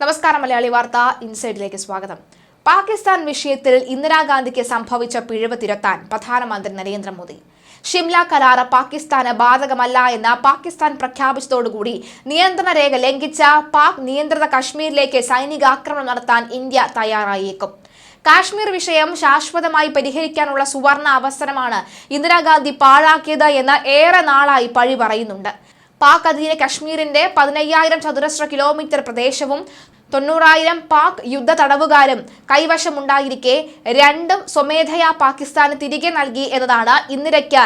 നമസ്കാരം മലയാളി വാർത്ത ഇൻസൈഡിലേക്ക് സ്വാഗതം. പാകിസ്ഥാൻ വിഷയത്തിൽ ഇന്ദിരാഗാന്ധിക്ക് സംഭവിച്ച പിഴവ് തിരുത്താൻ പ്രധാനമന്ത്രി നരേന്ദ്രമോദി. ഷിംല കരാറ് പാകിസ്ഥാന് ബാധകമല്ല എന്ന് പാകിസ്ഥാൻ പ്രഖ്യാപിച്ചതോടുകൂടി നിയന്ത്രണ രേഖ ലംഘിച്ച പാക് നിയന്ത്രിത കശ്മീരിലേക്ക് സൈനികാക്രമണം നടത്താൻ ഇന്ത്യ തയ്യാറായേക്കും. കാശ്മീർ വിഷയം ശാശ്വതമായി പരിഹരിക്കാനുള്ള സുവർണ അവസരമാണ് ഇന്ദിരാഗാന്ധി പാഴാക്കിയത് എന്ന് ഏറെ നാളായി പഴി പറയുന്നുണ്ട്. പാക് അധീന കശ്മീരിന്റെ പതിനയ്യായിരം ചതുരശ്ര കിലോമീറ്റർ പ്രദേശവും തൊണ്ണൂറായിരം പാക് യുദ്ധ തടവുകാരും കൈവശമുണ്ടായിരിക്കെ രണ്ടും സ്വമേധയാ പാകിസ്ഥാന് തിരികെ നൽകി എന്നതാണ് ഇന്ദിരയ്ക്ക്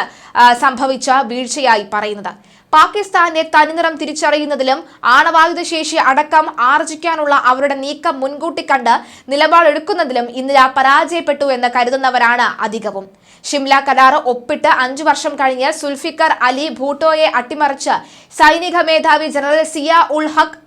സംഭവിച്ച വീഴ്ചയായി പറയുന്നത്. പാകിസ്ഥാന്റെ തനിനിറം തിരിച്ചറിയുന്നതിലും ആണവായുധ ശേഷി അടക്കം ആർജിക്കാനുള്ള അവരുടെ നീക്കം മുൻകൂട്ടി കണ്ട് നിലപാടെടുക്കുന്നതിലും ഇന്ദിര പരാജയപ്പെട്ടു എന്ന് കരുതുന്നവരാണ് അധികവും. ഷിംല കരാർ ഒപ്പിട്ട് അഞ്ചു വർഷം കഴിഞ്ഞ് സുൽഫിക്കർ അലി ഭൂട്ടോയെ അട്ടിമറിച്ച് സൈനിക മേധാവി ജനറൽ സിയ ഉൾ ഹക്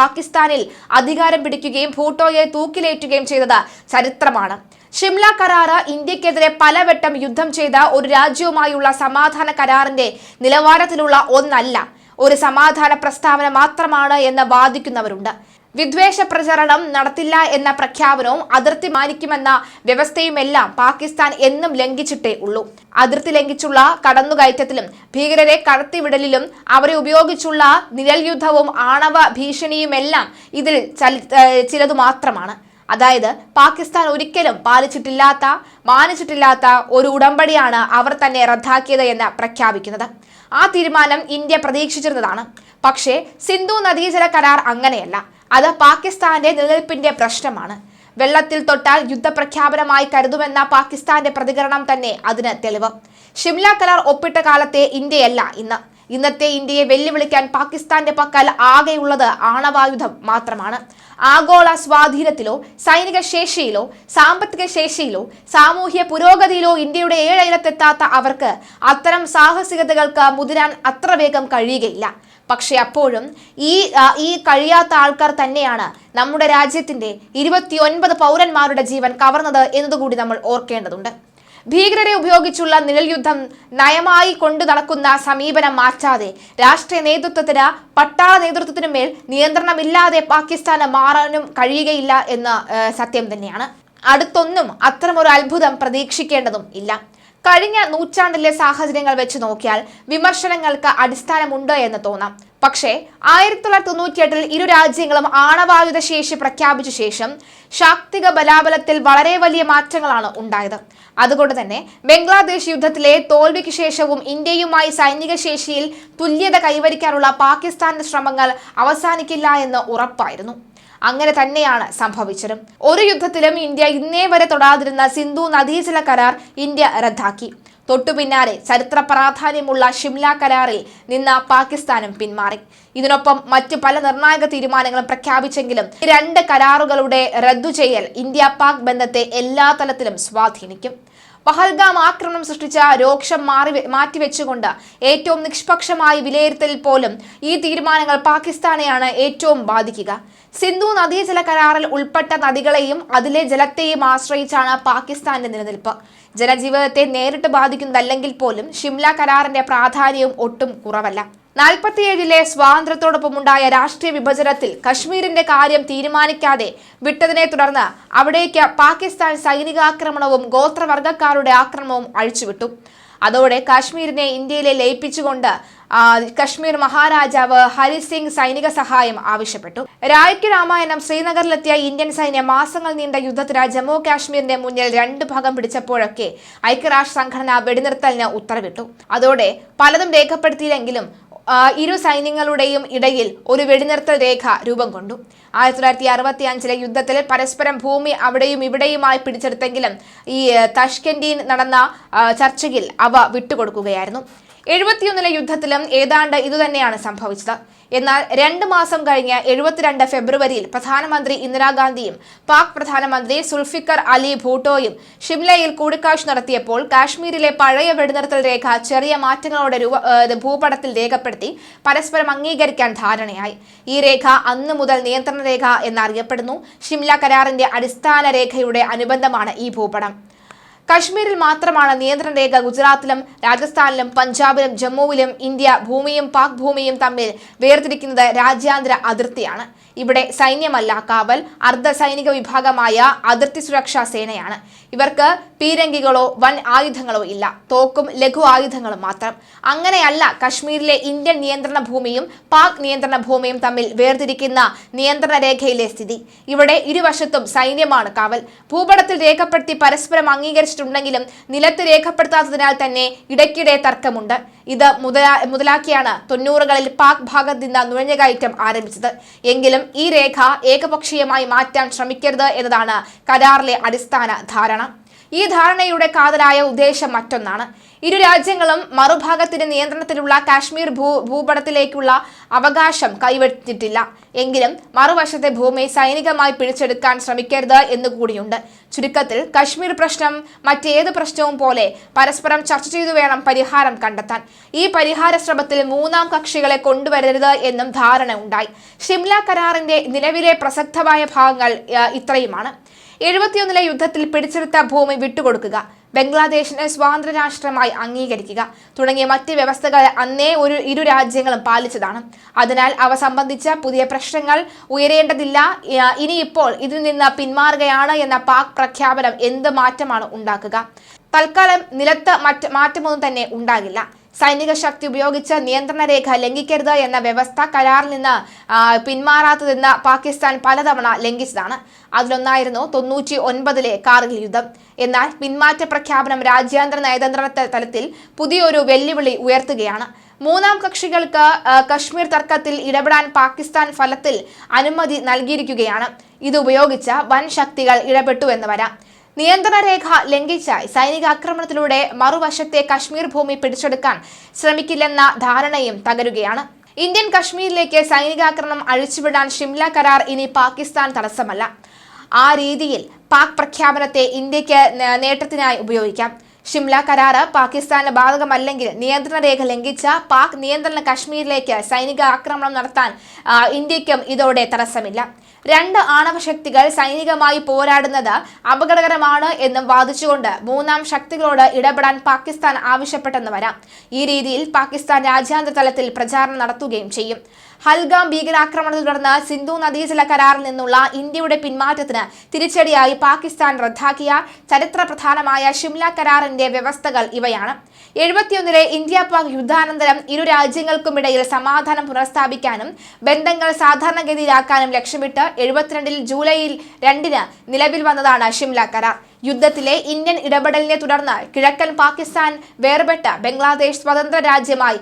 പാകിസ്ഥാനിൽ അധികാരം പിടിക്കുകയും ഭൂട്ടോയെ തൂക്കിലേറ്റുകയും ചെയ്തത് ചരിത്രമാണ്. ഷിംല കരാറ് ഇന്ത്യക്കെതിരെ പലവട്ടം യുദ്ധം ചെയ്ത ഒരു രാജ്യവുമായുള്ള സമാധാന കരാറിന്റെ നിലവാരത്തിലുള്ള ഒന്നല്ല. ഒരു സമാധാന പ്രസ്താവന മാത്രമാണ് എന്ന് വാദിക്കുന്നവരുണ്ട്. വിദ്വേഷ പ്രചരണം നടത്തില്ല എന്ന പ്രഖ്യാപനവും അതിർത്തി മാനിക്കുമെന്ന വ്യവസ്ഥയുമെല്ലാം പാകിസ്ഥാൻ എന്നും ലംഘിച്ചിട്ടേ ഉള്ളൂ. അതിർത്തി ലംഘിച്ചുള്ള കടന്നുകയറ്റത്തിലും ഭീകരരെ കടത്തിവിടലിലും അവരെ ഉപയോഗിച്ചുള്ള നിഴൽ യുദ്ധവും ആണവ ഭീഷണിയുമെല്ലാം ഇതിൽ ചലി- ചിലതു മാത്രമാണ്. അതായത് പാകിസ്ഥാൻ ഒരിക്കലും പാലിച്ചിട്ടില്ലാത്ത മാനിച്ചിട്ടില്ലാത്ത ഒരു ഉടമ്പടിയാണ് അവർ തന്നെ റദ്ദാക്കിയത് എന്ന് പ്രഖ്യാപിക്കുന്നത്. ആ തീരുമാനം ഇന്ത്യ പ്രതീക്ഷിച്ചിരുന്നതാണ്. പക്ഷേ സിന്ധു നദീജല കരാർ അങ്ങനെയല്ല. അത് പാകിസ്ഥാന്റെ നിലനിൽപ്പിന്റെ പ്രശ്നമാണ്. വെള്ളത്തിൽ തൊട്ടാൽ യുദ്ധപ്രഖ്യാപനമായി കരുതുമെന്ന പാകിസ്ഥാന്റെ പ്രതികരണം തന്നെ അതിന് തെളിവ്. ഷിംല കരാർ ഒപ്പിട്ട കാലത്തെ ഇന്ത്യയല്ല ഇന്ന്. ഇന്നത്തെ ഇന്ത്യയെ വെല്ലുവിളിക്കാൻ പാകിസ്ഥാന്റെ പക്കൽ ആകെയുള്ളത് ആണവായുധം മാത്രമാണ്. ആഗോള സ്വാധീനത്തിലോ സൈനിക ശേഷിയിലോ സാമ്പത്തിക ശേഷിയിലോ സാമൂഹ്യ പുരോഗതിയിലോ ഇന്ത്യയുടെ ഏഴയിലത്തെത്താത്ത അവർക്ക് അത്തരം സാഹസികതകൾക്ക് മുതിരാൻ അത്ര വേഗം കഴിയുകയില്ല. പക്ഷെ അപ്പോഴും ഈ ഈ കഴിയാത്ത ആൾക്കാർ തന്നെയാണ് നമ്മുടെ രാജ്യത്തിന്റെ ഇരുപത്തിയൊൻപത് പൗരന്മാരുടെ ജീവൻ കവർന്നത് എന്നതുകൂടി നമ്മൾ ഓർക്കേണ്ടതുണ്ട്. ഭീകരരെ ഉപയോഗിച്ചുള്ള നിഴൽ യുദ്ധം നയമായി കൊണ്ടു നടക്കുന്ന സമീപനം മാറ്റാതെ രാഷ്ട്രീയ നേതൃത്വത്തിന് പട്ടാള നേതൃത്വത്തിനു മേൽ നിയന്ത്രണമില്ലാതെ പാകിസ്ഥാന് മാറാനും കഴിയുകയില്ല എന്ന സത്യം തന്നെയാണ്. അടുത്തൊന്നും അത്തരമൊരു അത്ഭുതം പ്രതീക്ഷിക്കേണ്ടതും ഇല്ല. കഴിഞ്ഞ നൂറ്റാണ്ടിലെ സാഹചര്യങ്ങൾ വെച്ച് നോക്കിയാൽ വിമർശനങ്ങൾക്ക് അടിസ്ഥാനമുണ്ട് എന്ന് തോന്നാം. പക്ഷേ ആയിരത്തി തൊള്ളായിരത്തി തൊണ്ണൂറ്റിയെട്ടിൽ ഇരു രാജ്യങ്ങളും ആണവായുധ ശേഷി പ്രഖ്യാപിച്ച ശേഷം ശാക്തിക ബലാബലത്തിൽ വളരെ വലിയ മാറ്റങ്ങളാണ് ഉണ്ടായത്. അതുകൊണ്ട് തന്നെ ബംഗ്ലാദേശ് യുദ്ധത്തിലെ തോൽവിക്ക് ശേഷവും ഇന്ത്യയുമായി സൈനിക ശേഷിയിൽ തുല്യത കൈവരിക്കാനുള്ള പാകിസ്ഥാന്റെ ശ്രമങ്ങൾ അവസാനിക്കില്ല എന്ന് ഉറപ്പായിരുന്നു. അങ്ങനെ തന്നെയാണ് സംഭവിച്ചത്. ഒരു യുദ്ധത്തിലും ഇന്ത്യ ഇന്നേ വരെ തൊടാതിരുന്ന സിന്ധു നദീജല കരാർ ഇന്ത്യ റദ്ദാക്കി. തൊട്ടു പിന്നാലെ ചരിത്ര പ്രാധാന്യമുള്ള ഷിംല കരാറിൽ നിന്ന് പാകിസ്ഥാനും പിന്മാറി. ഇതിനൊപ്പം മറ്റ് പല നിർണായക തീരുമാനങ്ങളും പ്രഖ്യാപിച്ചെങ്കിലും രണ്ട് കരാറുകളുടെ റദ്ദു ചെയ്യൽ ഇന്ത്യ പാക് ബന്ധത്തെ എല്ലാ തലത്തിലും സ്വാധീനിക്കും. പഹൽഗാം ആക്രമണം സൃഷ്ടിച്ച രോക്ഷം മാറി മാറ്റിവെച്ചുകൊണ്ട് ഏറ്റവും നിഷ്പക്ഷമായി വിലയിരുത്തലിൽ പോലും ഈ തീരുമാനങ്ങൾ പാകിസ്ഥാനെയാണ് ഏറ്റവും ബാധിക്കുക. സിന്ധു നദീജല കരാറിൽ ഉൾപ്പെട്ട നദികളെയും അതിലെ ജലത്തെയും ആശ്രയിച്ചാണ് പാകിസ്ഥാന്റെ നിലനിൽപ്പ്. ജനജീവിതത്തെ നേരിട്ട് ബാധിക്കുന്നതല്ലെങ്കിൽ പോലും ഷിംല കരാറിന്റെ പ്രാധാന്യവും ഒട്ടും കുറവല്ല. നാൽപ്പത്തിയേഴിലെ സ്വാതന്ത്ര്യത്തോടൊപ്പമുണ്ടായ രാഷ്ട്രീയ വിഭജനത്തിൽ കശ്മീരിന്റെ കാര്യം തീരുമാനിക്കാതെ വിട്ടതിനെ തുടർന്ന് അവിടേക്ക് പാകിസ്ഥാൻ സൈനികാക്രമണവും ഗോത്രവർഗക്കാരുടെ ആക്രമണവും അഴിച്ചുവിട്ടു. അതോടെ കാശ്മീരിനെ ഇന്ത്യയിലെ ലയിപ്പിച്ചുകൊണ്ട് കശ്മീർ മഹാരാജാവ് ഹരിസിംഗ് സൈനിക സഹായം ആവശ്യപ്പെട്ടു. രായ്ക്ക് രാമായണം ശ്രീനഗറിലെത്തിയ ഇന്ത്യൻ സൈന്യം മാസങ്ങൾ നീണ്ട യുദ്ധത്തിന് ജമ്മു കാശ്മീരിന്റെ മുന്നിൽ രണ്ട് ഭാഗം പിടിച്ചപ്പോഴൊക്കെ ഐക്യരാഷ്ട്ര സംഘടന വെടിനിർത്തലിന് ഉത്തരവിട്ടു. അതോടെ പലതും രേഖപ്പെടുത്തിയില്ലെങ്കിലും ഇരു സൈന്യങ്ങളുടെയും ഇടയിൽ ഒരു വെടിനിർത്തൽ രേഖ രൂപം കൊണ്ടു. ആയിരത്തി തൊള്ളായിരത്തി അറുപത്തി അഞ്ചിലെ യുദ്ധത്തിൽ പരസ്പരം ഭൂമി അവിടെയും ഇവിടെയുമായി പിടിച്ചെടുത്തെങ്കിലും ഈ ആ, നടന്ന ചർച്ചയിൽ അവ വിട്ടുകൊടുക്കുകയായിരുന്നു. എഴുപത്തിയൊന്നിലെ യുദ്ധത്തിലും ഏതാണ്ട് ഇതുതന്നെയാണ് സംഭവിച്ചത്. എന്നാൽ രണ്ട് മാസം കഴിഞ്ഞ എഴുപത്തിരണ്ട് ഫെബ്രുവരിയിൽ പ്രധാനമന്ത്രി ഇന്ദിരാഗാന്ധിയും പാക് പ്രധാനമന്ത്രി സുൽഫിക്കർ അലി ഭൂട്ടോയും ഷിംലയിൽ കൂടിക്കാഴ്ച നടത്തിയപ്പോൾ കാശ്മീരിലെ പഴയ വെടിനിർത്തൽ രേഖ ചെറിയ മാറ്റങ്ങളോടെ ഭൂപടത്തിൽ രേഖപ്പെടുത്തി പരസ്പരം അംഗീകരിക്കാൻ ധാരണയായി. ഈ രേഖ അന്നു മുതൽ നിയന്ത്രണ രേഖ എന്നറിയപ്പെടുന്നു. ഷിംല കരാറിന്റെ അടിസ്ഥാന രേഖയുടെ അനുബന്ധമാണ് ഈ ഭൂപടം. കശ്മീരിൽ മാത്രമാണ് നിയന്ത്രണ രേഖ ഗുജറാത്തിലും രാജസ്ഥാനിലും പഞ്ചാബിലും ജമ്മുവിലും ഇന്ത്യ ഭൂമിയും പാക് ഭൂമിയും തമ്മിൽ വേർതിരിക്കുന്നത് രാജ്യാന്തര അതിർത്തിയാണ്. ഇവിടെ സൈന്യമല്ല കാവൽ അർദ്ധ സൈനിക വിഭാഗമായ അതിർത്തി സുരക്ഷാ സേനയാണ്. ഇവർക്ക് പീരങ്കികളോ വൻ ആയുധങ്ങളോ ഇല്ല. തോക്കും ലഘു ആയുധങ്ങളും മാത്രം. അങ്ങനെയല്ല കശ്മീരിലെ ഇന്ത്യൻ നിയന്ത്രണ ഭൂമിയും പാക് നിയന്ത്രണ ഭൂമിയും തമ്മിൽ വേർതിരിക്കുന്ന നിയന്ത്രണ രേഖയിലെ സ്ഥിതി. ഇവിടെ ഇരുവശത്തും സൈന്യമാണ് കാവൽ. ഭൂപടത്തിൽ രേഖപ്പെടുത്തി പരസ്പരം അംഗീകരിച്ചിട്ടുണ്ടെങ്കിലും നിലത്ത് രേഖപ്പെടുത്താത്തതിനാൽ തന്നെ ഇടയ്ക്കിടെ തർക്കമുണ്ട്. ഇത് മുതലാ മുതലാക്കിയാണ് തൊണ്ണൂറുകളിൽ പാക് ഭാഗത്ത് നിന്ന് നുഴഞ്ഞുകയറ്റം ആരംഭിച്ചത്. എങ്കിലും ഈ രേഖ ഏകപക്ഷീയമായി മാറ്റാൻ ശ്രമിക്കരുത് എന്നതാണ് കരാറിലെ അടിസ്ഥാന ധാരണ. ഈ ധാരണയുടെ കാതലായ ഉദ്ദേശം മറ്റൊന്നാണ്. ഇരു രാജ്യങ്ങളും മറുഭാഗത്തിന്റെ നിയന്ത്രണത്തിലുള്ള കാശ്മീർ ഭൂ ഭൂപടത്തിലേക്കുള്ള അവകാശം കൈവച്ചിട്ടില്ല. എങ്കിലും മറുവശത്തെ ഭൂമി സൈനികമായി പിടിച്ചെടുക്കാൻ ശ്രമിക്കരുത് എന്നുകൂടിയുണ്ട് ചുരുക്കത്തിൽ കശ്മീർ പ്രശ്നം മറ്റേത് പ്രശ്നവും പോലെ പരസ്പരം ചർച്ച ചെയ്തു വേണം പരിഹാരം കണ്ടെത്താൻ. ഈ പരിഹാര ശ്രമത്തിൽ മൂന്നാം കക്ഷികളെ കൊണ്ടുവരരുത് എന്നും ധാരണ ഉണ്ടായി ഷിംല കരാറിന്റെ നിലവിലെ പ്രസക്തമായ ഭാഗങ്ങൾ ഇത്രയുമാണ്. എഴുപത്തിയൊന്നിലെ യുദ്ധത്തിൽ പിടിച്ചെടുത്ത ഭൂമി വിട്ടുകൊടുക്കുക. ബംഗ്ലാദേശിനെ സ്വാതന്ത്ര്യ രാഷ്ട്രമായി അംഗീകരിക്കുക. തുടങ്ങിയ മറ്റ് വ്യവസ്ഥകൾ അന്നേ ഒരു ഇരു രാജ്യങ്ങളും പാലിച്ചതാണ്. അതിനാൽ അവ സംബന്ധിച്ച പുതിയ പ്രശ്നങ്ങൾ ഉയരേണ്ടതില്ല. ഇനിയിപ്പോൾ ഇതിൽ നിന്ന് പിന്മാറുകയാണ് എന്ന പാക് പ്രഖ്യാപനം എന്ത് മാറ്റമാണ് ഉണ്ടാക്കുക? തൽക്കാലം നിലത്ത് മറ്റ് മാറ്റമൊന്നും തന്നെ ഉണ്ടാകില്ല. സൈനിക ശക്തി ഉപയോഗിച്ച് നിയന്ത്രണ രേഖ ലംഘിക്കരുത് എന്ന വ്യവസ്ഥ കരാറിൽ നിന്ന് പിന്മാറാത്തതെന്ന് പാകിസ്ഥാൻ പലതവണ ലംഘിച്ചതാണ്. അതിലൊന്നായിരുന്നു തൊണ്ണൂറ്റി ഒൻപതിലെ കാർഗിൽ യുദ്ധം. എന്നാൽ പിന്മാറ്റ പ്രഖ്യാപനം രാജ്യാന്തര നയതന്ത്ര തലത്തിൽ പുതിയൊരു വെല്ലുവിളി ഉയർത്തുകയാണ്. മൂന്നാം കക്ഷികൾക്ക് കശ്മീർ തർക്കത്തിൽ ഇടപെടാൻ പാകിസ്ഥാൻ ഫലത്തിൽ അനുമതി നൽകിയിരിക്കുകയാണ്. ഇത് ഉപയോഗിച്ച് വൻ ശക്തികൾ ഇടപെട്ടു എന്ന് വരാം. നിയന്ത്രണ രേഖ ലംഘിച്ച സൈനിക ആക്രമണത്തിലൂടെ മറുവശത്തെ കശ്മീർ ഭൂമി പിടിച്ചെടുക്കാൻ ശ്രമിക്കില്ലെന്ന ധാരണയും തകരുകയാണ്. ഇന്ത്യൻ കശ്മീരിലേക്ക് സൈനികാക്രമണം അഴിച്ചുവിടാൻ ഷിംല കരാർ ഇനി പാകിസ്ഥാൻ തടസ്സമല്ല. ആ രീതിയിൽ പാക് പ്രഖ്യാപനത്തെ ഇന്ത്യയ്ക്ക് നേട്ടത്തിനായി ഉപയോഗിക്കാം. ഷിംല കരാറ് പാകിസ്ഥാന് ബാധകമല്ലെങ്കിൽ നിയന്ത്രണ രേഖ ലംഘിച്ച പാക് നിയന്ത്രണ കശ്മീരിലേക്ക് സൈനിക ആക്രമണം നടത്താൻ ഇന്ത്യക്കും ഇതോടെ തടസ്സമില്ല. രണ്ട് ആണവ ശക്തികൾ സൈനികമായി പോരാടുന്നത് അപകടകരമാണ് എന്നും വാദിച്ചുകൊണ്ട് മൂന്നാം ശക്തികളോട് ഇടപെടാൻ പാകിസ്ഥാൻ ആവശ്യപ്പെട്ടെന്ന് വരാം. ഈ രീതിയിൽ പാകിസ്ഥാൻ രാജ്യാന്തര തലത്തിൽ പ്രചാരണം നടത്തുകയും ചെയ്യും. ഹൽഗാം ഭീകരാക്രമണത്തിൽ തുടർന്ന് സിന്ധു നദീജല കരാറിൽ നിന്നുള്ള ഇന്ത്യയുടെ പിന്മാറ്റത്തിന് തിരിച്ചടിയായി പാകിസ്ഥാൻ റദ്ദാക്കിയ ചരിത്ര പ്രധാനമായ ഷിംല കരാറിന്റെ വ്യവസ്ഥകൾ ഇവയാണ്. എഴുപത്തിയൊന്നിലെ ഇന്ത്യ പാക് യുദ്ധാനന്തരം ഇരു രാജ്യങ്ങൾക്കുമിടയിൽ സമാധാനം പുനഃസ്ഥാപിക്കാനും ബന്ധങ്ങൾ സാധാരണഗതിയിലാക്കാനും ലക്ഷ്യമിട്ട് എഴുപത്തിരണ്ടിൽ ജൂലൈയിൽ രണ്ടിന് നിലവിൽ വന്നതാണ് ഷിംല കരാർ. യുദ്ധത്തിലെ ഇന്ത്യൻ ഇടപെടലിനെ തുടർന്ന് കിഴക്കൻ പാകിസ്ഥാൻ വേർപെട്ട ബംഗ്ലാദേശ് സ്വതന്ത്ര രാജ്യമായി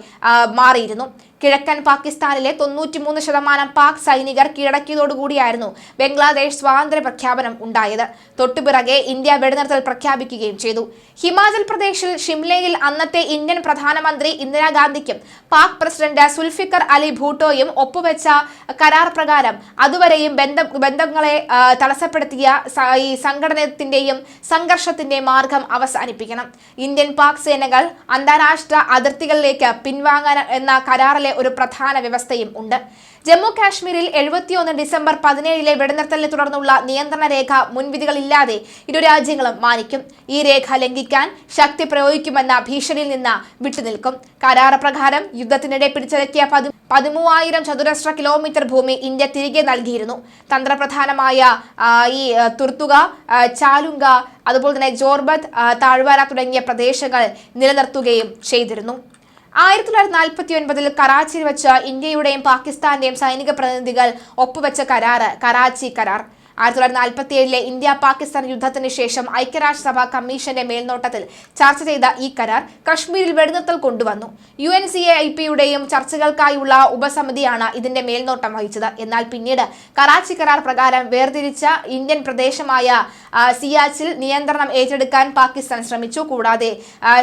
മാറിയിരുന്നു. കിഴക്കൻ പാകിസ്ഥാനിലെ തൊണ്ണൂറ്റിമൂന്ന് ശതമാനം പാക് സൈനികർ കീഴടക്കിയതോടുകൂടിയായിരുന്നു ബംഗ്ലാദേശ് സ്വാതന്ത്ര്യ പ്രഖ്യാപനം ഉണ്ടായത്. തൊട്ടുപിറകെ ഇന്ത്യ വെടിനിർത്തൽ പ്രഖ്യാപിക്കുകയും ചെയ്തു. ഹിമാചൽ പ്രദേശിൽ ഷിംലയിൽ അന്നത്തെ ഇന്ത്യൻ പ്രധാനമന്ത്രി ഇന്ദിരാഗാന്ധിക്കും പാക് പ്രസിഡന്റ് സുൽഫിക്കർ അലി ഭൂട്ടോയും ഒപ്പുവെച്ച കരാർ പ്രകാരം അതുവരെയും ബന്ധ ബന്ധങ്ങളെ തടസ്സപ്പെടുത്തിയ ഈ സംഘടനത്തിന്റെയും സംഘർഷത്തിന്റെയും മാർഗം അവസാനിപ്പിക്കണം. ഇന്ത്യൻ പാക് സേനകൾ അന്താരാഷ്ട്ര അതിർത്തികളിലേക്ക് പിൻവാങ്ങാൻ എന്ന കരാറിലെ ഒരു പ്രധാന വ്യവസ്ഥയും ഉണ്ട്. ജമ്മു കാശ്മീരിൽ എഴുപത്തിയൊന്ന് ഡിസംബർ പതിനേഴിലെ വെടിനിർത്തലിനെ തുടർന്നുള്ള നിയന്ത്രണ രേഖ മുൻവിധികളില്ലാതെ ഇരു രാജ്യങ്ങളും മാനിക്കും. ഈ രേഖ ലംഘിക്കാൻ ശക്തി പ്രയോഗിക്കുമെന്ന ഭീഷണിയിൽ നിന്ന് വിട്ടുനിൽക്കും. കരാർ പ്രകാരം യുദ്ധത്തിനിടെ പിടിച്ചടക്കിയ പതി പതിമൂവായിരം ചതുരശ്ര കിലോമീറ്റർ ഭൂമി ഇന്ത്യ തിരികെ നൽകിയിരുന്നു. തന്ത്രപ്രധാനമായ ഈ തുർത്തുക ചാലുങ്ക അതുപോലെ തന്നെ ജോർബത്ത് താഴ്വാര തുടങ്ങിയ പ്രദേശങ്ങൾ നിലനിർത്തുകയും ചെയ്തിരുന്നു. ആയിരത്തി തൊള്ളായിരത്തി നാൽപ്പത്തി ഒൻപതിൽ കറാച്ചിയിൽ വെച്ച് ഇന്ത്യയുടെയും പാകിസ്ഥാന്റെയും സൈനിക പ്രതിനിധികൾ ഒപ്പുവെച്ച കരാറ് കറാച്ചി കരാർ. ആയിരത്തി തൊള്ളായിരത്തി നാൽപ്പത്തി ഏഴിലെ ഇന്ത്യ പാകിസ്ഥാൻ യുദ്ധത്തിന് ശേഷം ഐക്യരാഷ്ട്രസഭ കമ്മീഷന്റെ മേൽനോട്ടത്തിൽ ചർച്ച ചെയ്ത ഈ കരാർ കശ്മീരിൽ വെടിനിർത്തൽ കൊണ്ടുവന്നു. U N C A I പിയുടെയും ചർച്ചകൾക്കായുള്ള ഉപസമിതിയാണ് ഇതിന്റെ മേൽനോട്ടം വഹിച്ചത്. എന്നാൽ പിന്നീട് കറാച്ചി കരാർ പ്രകാരം വേർതിരിച്ച ഇന്ത്യൻ പ്രദേശമായ സിയാച്ചിൽ നിയന്ത്രണം ഏറ്റെടുക്കാൻ പാകിസ്ഥാൻ ശ്രമിച്ചു. കൂടാതെ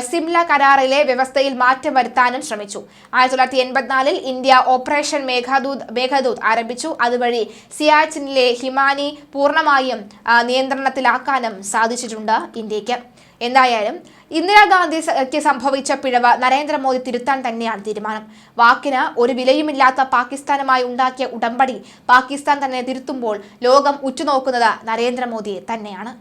സിംല കരാറിലെ വ്യവസ്ഥയിൽ മാറ്റം വരുത്താനും ശ്രമിച്ചു. ആയിരത്തി തൊള്ളായിരത്തി എൺപത്തിനാലിൽ ഇന്ത്യ ഓപ്പറേഷൻ മേഘദൂത് മേഘദൂത് ആരംഭിച്ചു. അതുവഴി സിയാച്ചിനിലെ ഹിമാനി പൂർണമായും നിയന്ത്രണത്തിലാക്കാനും സാധിച്ചിട്ടുണ്ട് ഇന്ത്യയ്ക്ക് എന്തായാലും ഇന്ദിരാഗാന്ധിക്ക് സംഭവിച്ച പിഴവ് നരേന്ദ്രമോദി തിരുത്താൻ തന്നെയാണ് തീരുമാനം വാക്കിന് ഒരു വിലയുമില്ലാത്ത പാകിസ്ഥാനുമായി ഉണ്ടാക്കിയ ഉടമ്പടി പാകിസ്ഥാൻ തന്നെ തിരുത്തുമ്പോൾ ലോകം ഉറ്റുനോക്കുന്നത് നരേന്ദ്രമോദിയെ തന്നെയാണ്.